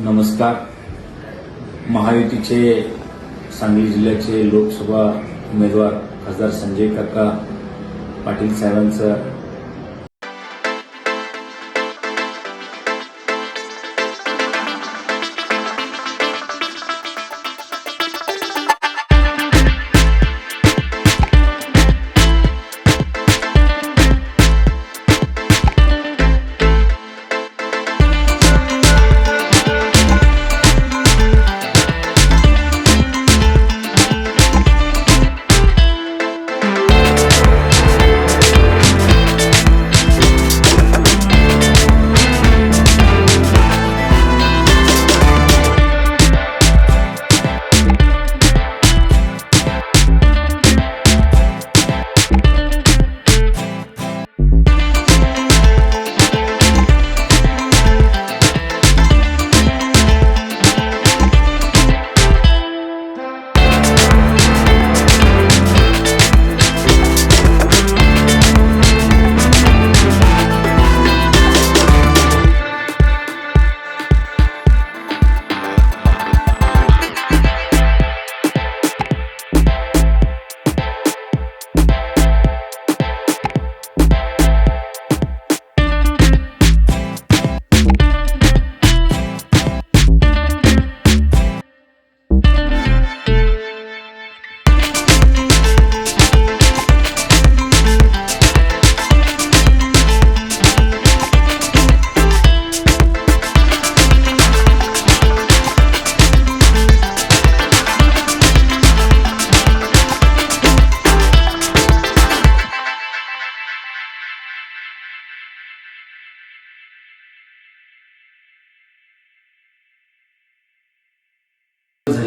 नमस्कार. महायुतीचे सांगली जिल्ह्याचे लोकसभा उमेदवार खासदार संजय काका पाटील साहेबांचं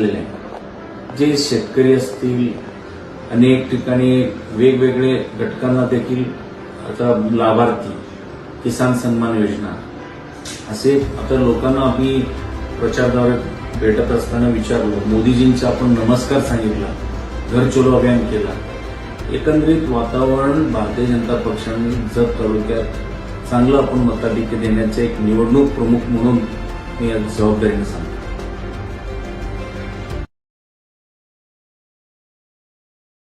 झालेले आहे जे शेतकरी असतील अनेक ठिकाणी वेगवेगळे घटकांना देखील आता लाभार्थी किसान सन्मान योजना. असे आता लोकांना आम्ही प्रचारद्वारे भेटत असताना विचारलं. मोदीजींचा आपण नमस्कार सांगितला. घर चलो अभियान केला. एकंदरीत वातावरण भारतीय जनता पक्षाने जत तालुक्यात चांगलं आपण मताधिक्य देण्याचे एक निवडणूक प्रमुख म्हणून मी जबाबदारीने सांगतो.